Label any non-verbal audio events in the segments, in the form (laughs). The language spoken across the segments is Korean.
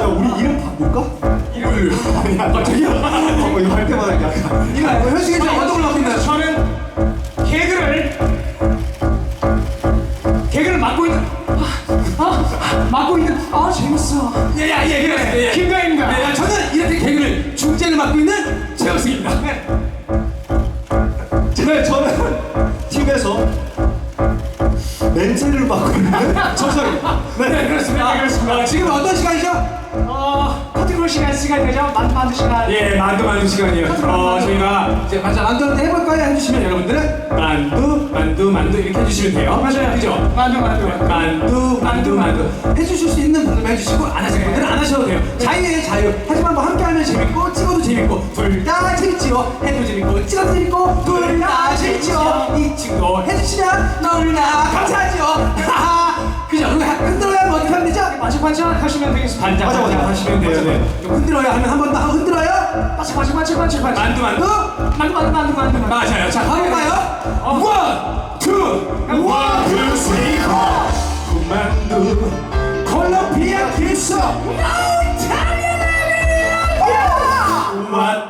야, 우리 이름 바꿀까? 이름을. 아니, 갑자기요? 어, 이거 할 때마다 약간. 이거 현승일 어떤 걸 맡고 있나요? 저는 개그를 개그를 맡고 있는 아, 아 맡고 있는 아 재밌어. 예예 예, 그래. 예, 김가입니다. 네, 저는 이렇게 개그를 중재를 맡고 있는 시간 시간 되죠? 만두 만두 시간. 예, 만두 만두 시간이에요. 어, 저희가 이제 맞아 만두 한번 해볼까요? 해주시면 여러분들은 만두 만두 만두 이렇게 해주시면 돼요. 맞아요. 그죠? 만두 만두 만두 만두 만두 해주실 수 있는 분들만 해주시고 안 하시는 분들은 안 하셔도 돼요. 자유예요 자유. 하지만 뭐 함께하면 재밌고 찍어도 재밌고 둘 다 재밌지요. 해도 재밌고 찍어도 재밌고 둘 다 재밌지요. 이 친구 해주시면 너무나 감사하죠. 하하. 그죠? 그리고 흔들어 야 하면 어떻게 하면 되죠? 반짝반짝 하시면 되겠습니다. 반짝반짝 하시면 돼요. 네. 좀 흔들어야 하면 한 번더 하고 흔들어요. 반짝반짝 반짝반짝 반짝. 만두 만두. 만두 만두 만두 만두. 맞아요. 자, 가볼까요? 원, 투, 원, 투, 쓰리, 포. 만두. 콜롬비아 키스. What the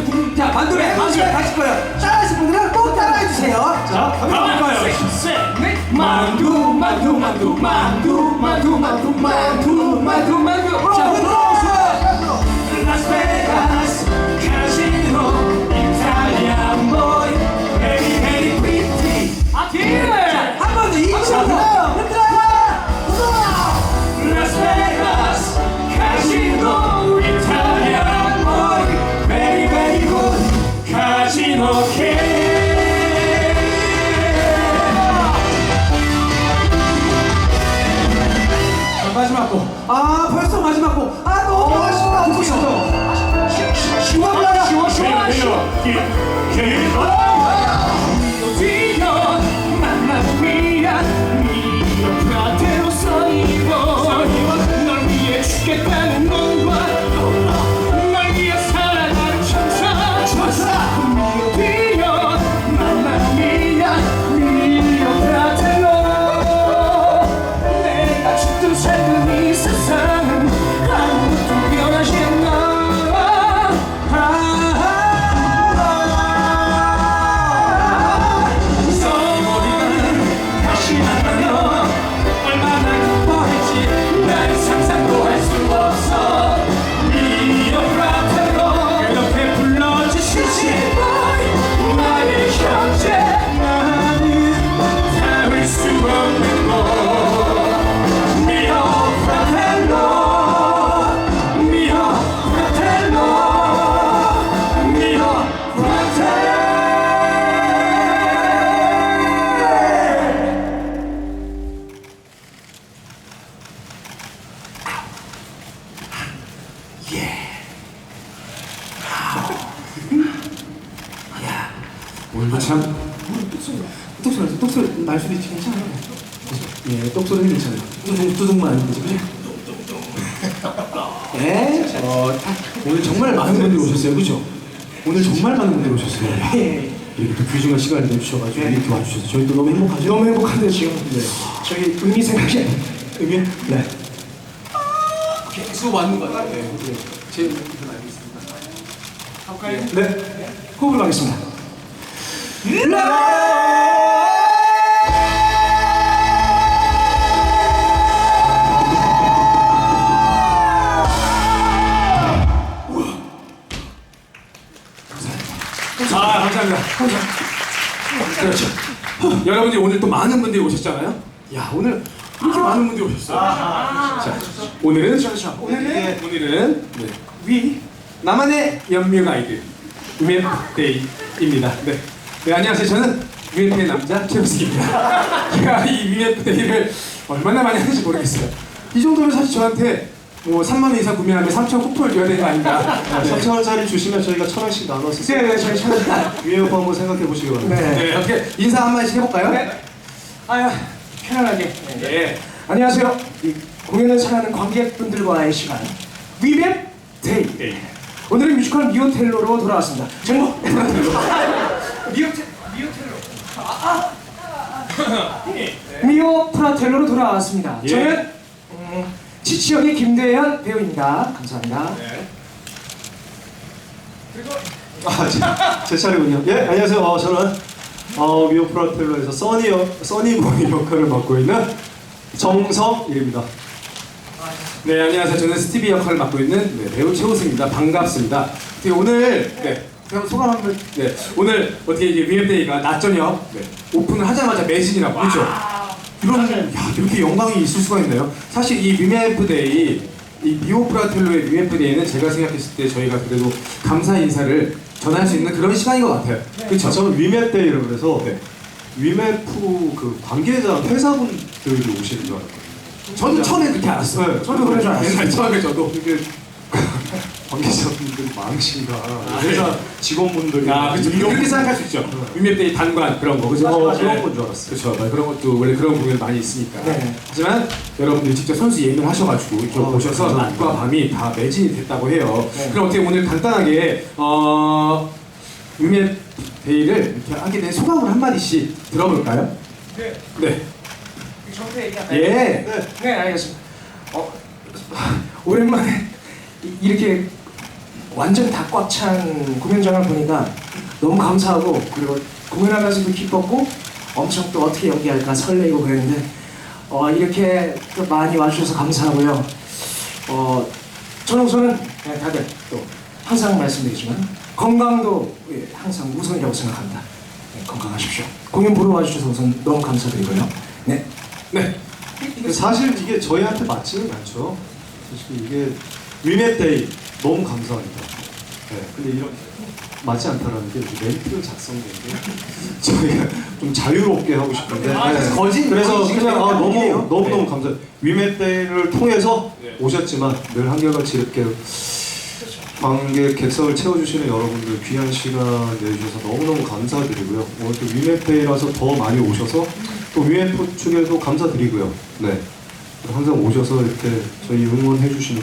이제 부르, 자. 만두래 가실 거예요. 따라하실 분들은 꼭 따라해 주세요. 자, 가볼까요? 만두, 만두, 만두, 만두, 만두, 만두, 만두, 만두, 만두. 자, 흔들 예 똑소리는 괜찮아요 뚜둥 뚜둥만 아니면 되지 그죠? 네, 어, 오늘 정말 많은 분들이 오셨어요, 그죠? 오늘 정말 많은 분들이 오셨어요. 이렇게 또 귀중한 시간을 내주셔가지고 이렇게 와주셔서 저희도 너무 행복하죠? 너무 행복한데요, 지금. 네. 저희 의미 생각이. 의미? 네. 계속 왔는 것 같아요. 네. 네. 제좀 알고 있습니다. 가볼까요? 네. 호흡을 하겠습니다. 아, 감사합니다. 감사합니다. 그렇죠. 여러분들이 오늘 또 많은 분들이 오셨잖아요. 야 오늘 이렇게 많은 분들이 오셨어요. 자 오늘은 자, 오늘은 오늘은 네, 위 나만의 연명 아이들 위메데이입니다. 네. 네 안녕하세요. 저는 위메페 남자 최우승입니다. (laughs) 제가 이 위메데이를 얼마나 많이 하는지 모르겠어요. 이 정도면 사실 저한테 뭐 3만 원 이상 구매하면 3천 쿠폰을 줘야 되는 거 아닌가? 네. 3천 원짜리 주시면 저희가 천 원씩 나눠서 네, 네, 저희 찾았다. (laughs) 위에 오빠 한번 생각해 보시기 바랍니다. 네. 이렇게 인사 한 마디씩 해볼까요? 네. 아유 편안하게. 예. 안녕하세요. 이 공연을 사랑하는 관객분들과의 시간 위맵 데이. 예. 오늘은 뮤지컬 미오텔로로 돌아왔습니다. 저는 미오텔 미오텔로. 아, 아. 미오 프라텔로로 돌아왔습니다. 예. 저는 음, 지치역의 김대현 배우입니다. 감사합니다. 네. 아, 제, 제 차례군요. 예, 안녕하세요. 어, 저는 어, 미오 프라텔로에서 써니 역, 써니보이 역할을 맡고 있는 정석일입니다. 네 안녕하세요. 저는 스티비 역할을 맡고 있는 네, 배우 최우승입니다. 반갑습니다. 어떻게 오늘 네 그럼 소감 한번 네 오늘 어떻게 이게 위웹데이가 낮 저녁 네, 오픈을 하자마자 매진이라고 그렇죠? 이런 야 이렇게 영광이 있을 수가 있나요? 사실 이 위메프데이 이 미오프라텔로의 위메프데이는 제가 생각했을 때 저희가 그래도 감사 인사를 전할 수 있는 그런 시간인 것 같아요. 그렇죠? 아, 저는 위메데이를 그래서 네. 위메프 그 관계자 회사분들이 오시는 줄 알았거든요. 저도 처음에 그렇게 알았어요. 네, 저도 그런 줄 알았어요. 네. 처음에 저도. 이게 관계자분들이 많으신가 회사 직원분들이 아, 그렇죠. 그렇게 생각할 수 있죠. 위메데이 단관 그런 거, 그죠? 맞아, 맞아. 네. 그런 건줄 알았어요. 그렇죠. 그런 것도 원래 그런 공연 많이 있으니까. 네. 하지만 여러분들 직접 선수 예매를 하셔가지고 이렇게 아, 보셔서 감사합니다. 낮과 밤이 다 매진이 됐다고 해요. 네. 그럼 어떻게 오늘 간단하게 어, 위메데이를 이렇게 하게 된 소감을 한 마디씩 들어볼까요? 네. 네. 얘기할까요? 예. 네. 네 알겠습니다. 어, 오랜만에 이- 이렇게 완전 다꽉 찬 공연장을 보니까 너무 감사하고 그리고 공연하면서도 기뻤고 엄청 또 어떻게 연기할까 설레이고 그랬는데 어, 이렇게 또 많이 와주셔서 감사하고요. 어, 우선은 네, 다들 또 항상 말씀드리지만 건강도 예, 항상 우선이라고 생각합니다. 네, 건강하십시오. 공연 보러 와주셔서 우선 너무 감사드리고요. 네. 네. 사실 이게 저희한테 맞지는 않죠. 사실 이게 위메데이 너무 감사합니다. 네, 근데 이런 맞지 않다라는 게 멘트를 작성된 게 (laughs) 저희가 좀 자유롭게 하고 싶은데 아, 그래서 거짓- 그래서 거짓 그냥 아, 너무 아니에요? 너무 네. 너무 감사. 위메데이를 통해서 네. 오셨지만 늘 한결같이 이렇게 관객 객석을 채워주시는 여러분들 귀한 시간 내주셔서 너무너무 감사드리고요. 오늘 또 위메데이라서 더 많이 오셔서 또 위메프 측에도 감사드리고요. 네. 항상 오셔서 이렇게 저희 응원해 주시고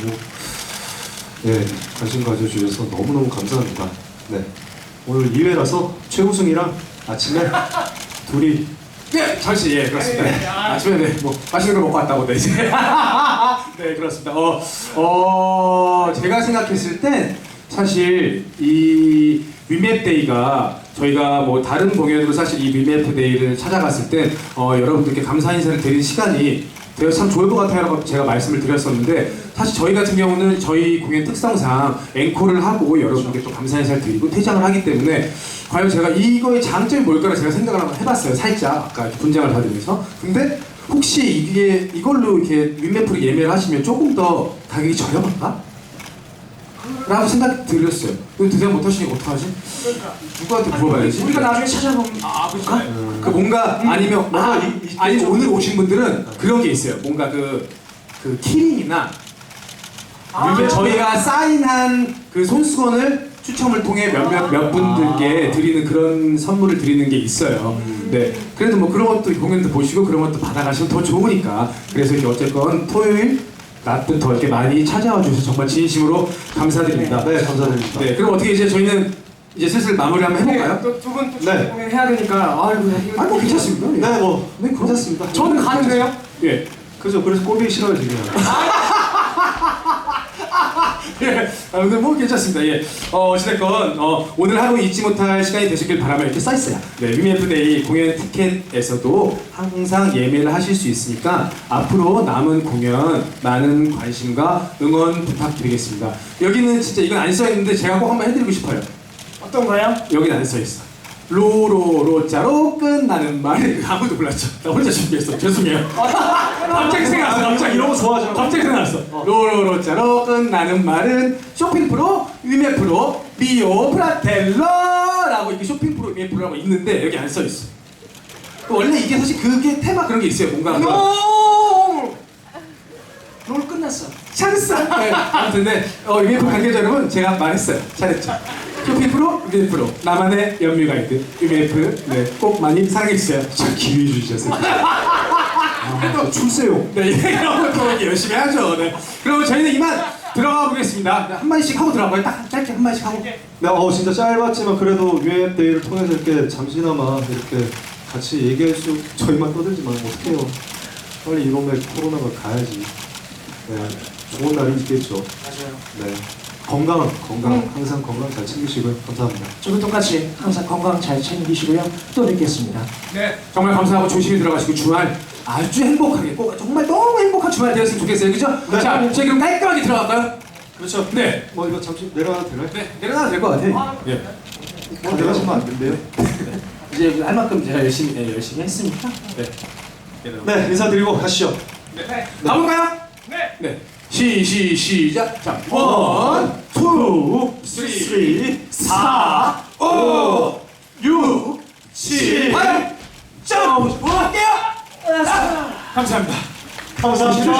네, 관심 가져주셔서 너무너무 감사합니다. 네. 오늘 2회라서 최우승이랑 아침에 (laughs) 둘이 네, 잠시 예 그렇습니다. 아침에 네 뭐 맛있는 거 먹고 왔다고 네 이제 (laughs) 네 그렇습니다. 어, 어 제가 생각했을 땐 사실 이 위맵 데이가 저희가 뭐 다른 공연으로 사실 이 위맵 데이를 찾아갔을 때 어, 여러분들께 감사 인사를 드리는 시간이 되어 참 좋을 것 같아요라고 제가 말씀을 드렸었는데 사실 저희 같은 경우는 저희 공연 특성상 앵콜을 하고 여러분께 또 감사 인사를 드리고 퇴장을 하기 때문에 과연 제가 이거의 장점이 뭘까를 제가 생각을 한번 해봤어요 살짝 아까 분장을 받으면서 근데 혹시 이게 이걸로 이렇게 윈매프를 예매를 하시면 조금 더 가격이 저렴한가? 라고 생각이 들었어요 근데 대답 못 하시니까 어떡하지? 누구한테 물어봐야지 우리가 나중에 찾아보면 아, 그렇죠. 그 뭔가 아니면 뭔가 아, 이- 이- 아니 오늘 오신 분들은 그런 게 있어요. 뭔가 그, 그 키링이나 아. 이렇게 저희가 사인한 그 손수건을 추첨을 통해 몇몇 몇 분들께 드리는 그런 선물을 드리는 게 있어요. 네. 그래도 뭐 그런 것도 공연도 보시고 그런 것도 받아가시면 더 좋으니까. 그래서 이제 어쨌건 토요일 더 이렇게 많이 찾아와 주셔서 정말 진심으로 감사드립니다. 네, 감사드립니다. 네. 그럼 어떻게 이제 저희는 이제 슬슬 마무리 한번 해볼까요? 또두분 또 네. 공연 해야 되니까 아이고 이거 아니 뭐 괜찮습니다. 예. 네, 뭐 네, 괜찮습니다. 저는 가도 돼요? 예. 그죠. 그래서 꼴보기 싫어요 지금. (laughs) 예. 아, 근데 뭐 괜찮습니다. 예. 어, 어찌됐건, 어, 오늘 하루 잊지 못할 시간이 되시길 바라며 이렇게 써있어요. 네, 위메프데이 공연 티켓에서도 항상 예매를 하실 수 있으니까 앞으로 남은 공연 많은 관심과 응원 부탁드리겠습니다. 여기는 진짜 이건 안 써있는데 제가 꼭 한번 해드리고 싶어요. 어떤 거요? 여기는 안 써있어. 로로로자로 끝나는 말 (laughs) 아무도 몰랐죠. 나 혼자 준비했어. 죄송해요. 갑자기 생각났어. 갑자기 이런 거 좋아하잖아. 갑자기 생각났어. 로로로자로 끝나는 말은 쇼핑 프로, 위메 프로, 미오 프라텔러라고 이게 쇼핑 프로, 위메 프로라고 있는데 여기 안 써 있어. 원래 이게 사실 그게 테마 그런 게 있어요. 뭔가 롤! 롤 끝났어. 잘했어. 네, 아무튼 네, 어, 위메프 관계자 여러분 제가 말했어요. 잘했죠. 쇼핑 프로, 위메 프로 나만의 연미 가이드 위메프 네, 꼭 많이 사랑해 주세요. 참 기회주의자 새끼. 아, 출세요. 네, 이런 것도 열심히 하죠. 네. 그럼 저희는 이만 들어가 보겠습니다. 네, 한 마디씩 하고 들어가요. 딱 짧게 한 마디씩 하고. 네, 어 진짜 짧았지만 그래도 유앱 데이를 통해서 이렇게 잠시나마 이렇게 같이 얘기할 수 저희만 떠들지만 어떡해요. 빨리 이놈의 코로나가 가야지. 네, 좋은 날이 있겠죠. 맞아요. 네, 건강, 건강, 음. 항상 건강 잘 챙기시고요. 감사합니다. 저도 똑같이 항상 건강 잘 챙기시고요. 또 뵙겠습니다. 네. 정말 감사하고 조심히 들어가시고 주말 아주 행복하게 꼭 정말 너무 행복한 주말 되었으면 좋겠어요. 그죠? 네. 자, 저희 그럼 깔끔하게 들어갈까요? 그렇죠. 네. 뭐 이거 잠시 내려가도 되나요? 네, 내려가도 될 것 같아요. 예. 뭐 내려가시면 안 된대요. 이제 할 만큼 제가 열심히 네, 열심히 했으니까. 네. 네, 인사드리고 가시죠. 네. 가볼까요? 네. 네. 시, 시, 시작. 자, 원, 투, 쓰리, 사, 오, 육, 칠, 팔, 점! 할게요! 감사합니다. 감사합니다.